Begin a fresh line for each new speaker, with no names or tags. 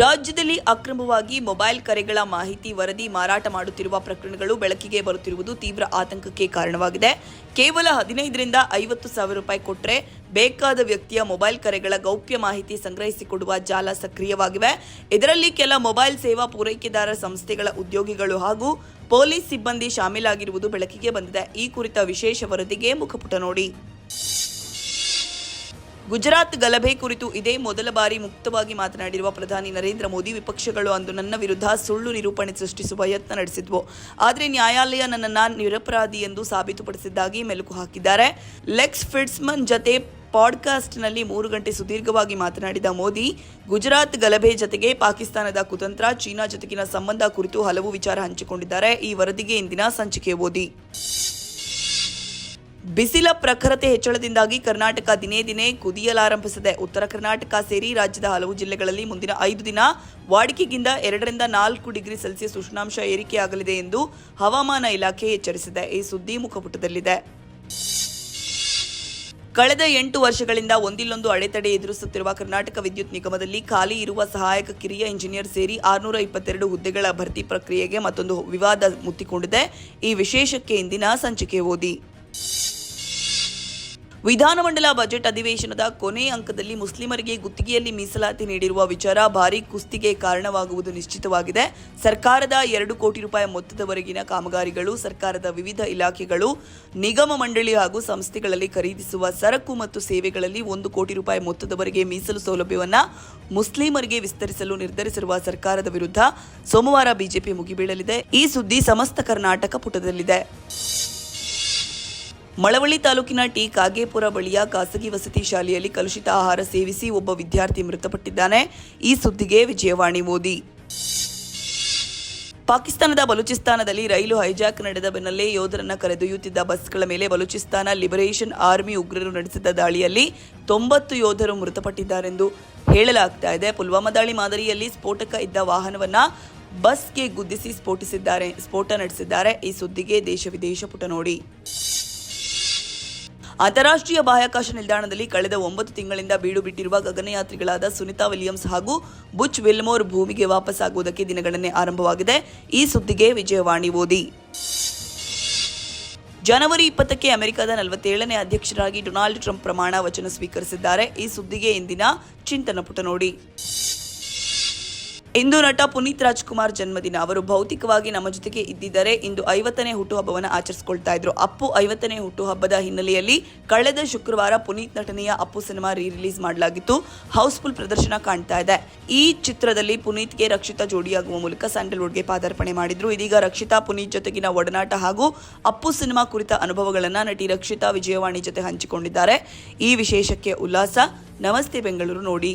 ರಾಜ್ಯದಲ್ಲಿ ಅಕ್ರಮವಾಗಿ ಮೊಬೈಲ್ ಕರೆಗಳ ಮಾಹಿತಿ ವರದಿ ಮಾರಾಟ ಮಾಡುತ್ತಿರುವ ಪ್ರಕರಣಗಳು ಬೆಳಕಿಗೆ ಬರುತ್ತಿರುವುದು ತೀವ್ರ ಆತಂಕಕ್ಕೆ ಕಾರಣವಾಗಿದೆ. ಕೇವಲ ಹದಿನೈದರಿಂದ ಐವತ್ತು ಸಾವಿರ ರೂಪಾಯಿ ಕೊಟ್ಟರೆ ಬೇಕಾದ ವ್ಯಕ್ತಿಯ ಮೊಬೈಲ್ ಕರೆಗಳ ಗೌಪ್ಯ ಮಾಹಿತಿ ಸಂಗ್ರಹಿಸಿಕೊಡುವ ಜಾಲ ಸಕ್ರಿಯವಾಗಿವೆ. ಇದರಲ್ಲಿ ಕೆಲ ಮೊಬೈಲ್ ಸೇವಾ ಪೂರೈಕೆದಾರ ಸಂಸ್ಥೆಗಳ ಉದ್ಯೋಗಿಗಳು ಹಾಗೂ ಪೊಲೀಸ್ ಸಿಬ್ಬಂದಿ ಶಾಮೀಲಾಗಿರುವುದು ಬೆಳಕಿಗೆ ಬಂದಿದೆ. ಈ ಕುರಿತ ವಿಶೇಷ ವರದಿಗೆ ಮುಖಪುಟ ನೋಡಿ. ಗುಜರಾತ್ ಗಲಭೆ ಕುರಿತು ಇದೇ ಮೊದಲ ಬಾರಿ ಮುಕ್ತವಾಗಿ ಮಾತನಾಡಿರುವ ಪ್ರಧಾನಿ ನರೇಂದ್ರ ಮೋದಿ, ವಿಪಕ್ಷಗಳು ಅಂದು ನನ್ನ ವಿರುದ್ಧ ಸುಳ್ಳು ನಿರೂಪಣೆ ಸೃಷ್ಟಿಸುವ ಯತ್ನ ನಡೆಸಿದ್ವು. ಆದರೆ ನ್ಯಾಯಾಲಯ ನನ್ನನ್ನು ನಿರಪರಾಧಿ ಎಂದು ಸಾಬೀತುಪಡಿಸಿದ್ದಾಗಿ ಮೆಲುಕು ಹಾಕಿದ್ದಾರೆ. ಲೆಕ್ಸ್ ಫಿಟ್ಸ್ಮನ್ ಜತೆ ಪಾಡ್ಕಾಸ್ಟ್ನಲ್ಲಿ ಮೂರು ಗಂಟೆ ಸುದೀರ್ಘವಾಗಿ ಮಾತನಾಡಿದ ಮೋದಿ, ಗುಜರಾತ್ ಗಲಭೆ ಜತೆಗೆ ಪಾಕಿಸ್ತಾನದ ಕುತಂತ್ರ, ಚೀನಾ ಜೊತೆಗಿನ ಸಂಬಂಧ ಕುರಿತು ಹಲವು ವಿಚಾರ ಹಂಚಿಕೊಂಡಿದ್ದಾರೆ. ಈ ವರದಿಗೆ ಇಂದಿನ ಸಂಚಿಕೆ ಓದಿ. ಬಿಸಿಲ ಪ್ರಖರತೆ ಹೆಚ್ಚಳದಿಂದಾಗಿ ಕರ್ನಾಟಕ ದಿನೇ ದಿನೇ ಕುದಿಯಲಾರಂಭಿಸಿದೆ. ಉತ್ತರ ಕರ್ನಾಟಕ ಸೇರಿ ರಾಜ್ಯದ ಹಲವು ಜಿಲ್ಲೆಗಳಲ್ಲಿ ಮುಂದಿನ ಐದು ದಿನ ವಾಡಿಕೆಗಿಂತ ಎರಡರಿಂದ ನಾಲ್ಕು ಡಿಗ್ರಿ ಸೆಲ್ಸಿಯಸ್ ಉಷ್ಣಾಂಶ ಏರಿಕೆಯಾಗಲಿದೆ ಎಂದು ಹವಾಮಾನ ಇಲಾಖೆ ಎಚ್ಚರಿಸಿದೆ. ಈ ಸುದ್ದಿ ಮುಖಪುಟದಲ್ಲಿದೆ. ಕಳೆದ ಎಂಟು ವರ್ಷಗಳಿಂದ ಒಂದಿಲ್ಲೊಂದು ಅಡೆತಡೆ ಎದುರಿಸುತ್ತಿರುವ ಕರ್ನಾಟಕ ವಿದ್ಯುತ್ ನಿಗಮದಲ್ಲಿ ಖಾಲಿ ಇರುವ ಸಹಾಯಕ ಕಿರಿಯ ಇಂಜಿನಿಯರ್ ಸೇರಿ ಆರುನೂರ ಇಪ್ಪತ್ತೆರಡು ಹುದ್ದೆಗಳ ಭರ್ತಿ ಪ್ರಕ್ರಿಯೆಗೆ ಮತ್ತೊಂದು ವಿವಾದ ಮುತ್ತಿಕೊಂಡಿದೆ. ಈ ವಿಶೇಷಕ್ಕೆ ಇಂದಿನ ಸಂಚಿಕೆ ಓದಿ. ವಿಧಾನಮಂಡಲ ಬಜೆಟ್ ಅಧಿವೇಶನದ ಕೊನೆ ಅಂಕದಲ್ಲಿ ಮುಸ್ಲಿಮರಿಗೆ ಗುತ್ತಿಗೆಯಲ್ಲಿ ಮೀಸಲಾತಿ ನೀಡಿರುವ ವಿಚಾರ ಭಾರೀ ಕುಸ್ತಿಗೆ ಕಾರಣವಾಗುವುದು ನಿಶ್ಚಿತವಾಗಿದೆ. ಸರ್ಕಾರದ ಎರಡು ಕೋಟಿ ರೂಪಾಯಿ ಮೊತ್ತದವರೆಗಿನ ಕಾಮಗಾರಿಗಳು, ಸರ್ಕಾರದ ವಿವಿಧ ಇಲಾಖೆಗಳು, ನಿಗಮ ಮಂಡಳಿ ಹಾಗೂ ಸಂಸ್ಥೆಗಳಲ್ಲಿ ಖರೀದಿಸುವ ಸರಕು ಮತ್ತು ಸೇವೆಗಳಲ್ಲಿ ಒಂದು ಕೋಟಿ ರೂಪಾಯಿ ಮೊತ್ತದವರೆಗೆ ಮೀಸಲು ಸೌಲಭ್ಯವನ್ನು ಮುಸ್ಲಿಮರಿಗೆ ವಿಸ್ತರಿಸಲು ನಿರ್ಧರಿಸಿರುವ ಸರ್ಕಾರದ ವಿರುದ್ಧ ಸೋಮವಾರ ಬಿಜೆಪಿ ಮುಗಿಬೀಳಲಿದೆ. ಈ ಸುದ್ದಿ ಸಮಸ್ತ ಕರ್ನಾಟಕ ಪುಟದಲ್ಲಿದೆ. ಮಳವಳ್ಳಿ ತಾಲೂಕಿನ ಟಿ ಕಾಗೇಪುರ ಬಳಿಯ ಖಾಸಗಿ ವಸತಿ ಶಾಲೆಯಲ್ಲಿ ಕಲುಷಿತ ಆಹಾರ ಸೇವಿಸಿ ಒಬ್ಬ ವಿದ್ಯಾರ್ಥಿ ಮೃತಪಟ್ಟಿದ್ದಾನೆ. ಈ ಸುದ್ದಿಗೆ ವಿಜಯವಾಣಿ ಮೋದಿ. ಪಾಕಿಸ್ತಾನದ ಬಲೂಚಿಸ್ತಾನದಲ್ಲಿ ರೈಲು ಹೈಜಾಕ್ ನಡೆದ ಬೆನ್ನಲ್ಲೇ ಯೋಧರನ್ನ ಕರೆದೊಯ್ಯುತ್ತಿದ್ದ ಬಸ್ಗಳ ಮೇಲೆ ಬಲೂಚಿಸ್ತಾನ ಲಿಬರೇಷನ್ ಆರ್ಮಿ ಉಗ್ರರು ನಡೆಸಿದ ದಾಳಿಯಲ್ಲಿ ತೊಂಬತ್ತು ಯೋಧರು ಮೃತಪಟ್ಟಿದ್ದಾರೆಂದು ಹೇಳಲಾಗ್ತಾ ಇದೆ. ಪುಲ್ವಾಮಾ ದಾಳಿ ಮಾದರಿಯಲ್ಲಿ ಸ್ಫೋಟಕ ಇದ್ದ ವಾಹನವನ್ನ ಬಸ್ಗೆ ಗುದ್ದಿಸಿ ಸ್ಫೋಟಿಸಿದ್ದಾರೆ, ಸ್ಫೋಟ ನಡೆಸಿದ್ದಾರೆ. ಈ ಸುದ್ದಿಗೆ ದೇಶ ವಿದೇಶ ಪುಟ ನೋಡಿ. ಅಂತಾರಾಷ್ಟ್ರೀಯ ಬಾಹ್ಯಾಕಾಶ ನಿಲ್ದಾಣದಲ್ಲಿ ಕಳೆದ ಒಂಬತ್ತು ತಿಂಗಳಿಂದ ಬೀಡು ಬಿಟ್ಟಿರುವ ಗಗನಯಾತ್ರಿಗಳಾದ ಸುನಿತಾ ವಿಲಿಯಮ್ಸ್ ಹಾಗೂ ಬುಚ್ ವಿಲ್ಮೋರ್ ಭೂಮಿಗೆ ವಾಪಸ್ಸಾಗುವುದಕ್ಕೆ ದಿನಗಣನೆ ಆರಂಭವಾಗಿದೆ. ಈ ಸುದ್ದಿಗೆ ವಿಜಯವಾಣಿ ಓದಿ. ಜನವರಿ ಇಪ್ಪತ್ತಕ್ಕೆ ಅಮೆರಿಕದ ನಲವತ್ತೇಳನೇ ಅಧ್ಯಕ್ಷರಾಗಿ ಡೊನಾಲ್ಡ್ ಟ್ರಂಪ್ ಪ್ರಮಾಣ ವಚನ ಸ್ವೀಕರಿಸಿದ್ದಾರೆ. ಈ ಸುದ್ದಿಗೆ ಇಂದಿನ ಚಿಂತನ ಪುಟ ನೋಡಿ. ಇಂದು ನಟ ಪುನೀತ್ ರಾಜ್ಕುಮಾರ್ ಜನ್ಮದಿನ. ಅವರು ಭೌತಿಕವಾಗಿ ನಮ್ಮ ಜೊತೆಗೆ ಇದ್ದಿದ್ದರೆ. ಇಂದು ಐವತ್ತನೇ ಹುಟ್ಟುಹಬ್ಬವನ್ನು ಆಚರಿಸಿಕೊಳ್ತಾ ಇದ್ರು. ಅಪ್ಪು ಐವತ್ತನೇ ಹುಟ್ಟುಹಬ್ಬದ ಹಿನ್ನೆಲೆಯಲ್ಲಿ ಕಳೆದ ಶುಕ್ರವಾರ ಪುನೀತ್ ನಟನೆಯ ಅಪ್ಪು ಸಿನಿಮಾ ರೀ ರಿಲೀಸ್ ಮಾಡಲಾಗಿತ್ತು. ಹೌಸ್ಫುಲ್ ಪ್ರದರ್ಶನ ಕಾಣ್ತಾ ಇದೆ. ಈ ಚಿತ್ರದಲ್ಲಿ ಪುನೀತ್ಗೆ ರಕ್ಷಿತಾ ಜೋಡಿಯಾಗುವ ಮೂಲಕ ಸ್ಯಾಂಡಲ್ವುಡ್ಗೆ ಪಾದಾರ್ಪಣೆ ಮಾಡಿದ್ರು. ಇದೀಗ ರಕ್ಷಿತಾ ಪುನೀತ್ ಜೊತೆಗಿನ ಒಡನಾಟ ಹಾಗೂ ಅಪ್ಪು ಸಿನಿಮಾ ಕುರಿತ ಅನುಭವಗಳನ್ನ ನಟಿ ರಕ್ಷಿತಾ ವಿಜಯವಾಣಿ ಜೊತೆ ಹಂಚಿಕೊಂಡಿದ್ದಾರೆ. ಈ ವಿಶೇಷಕ್ಕೆ ಉಲ್ಲಾಸ. ನಮಸ್ತೆ ಬೆಂಗಳೂರು ನೋಡಿ.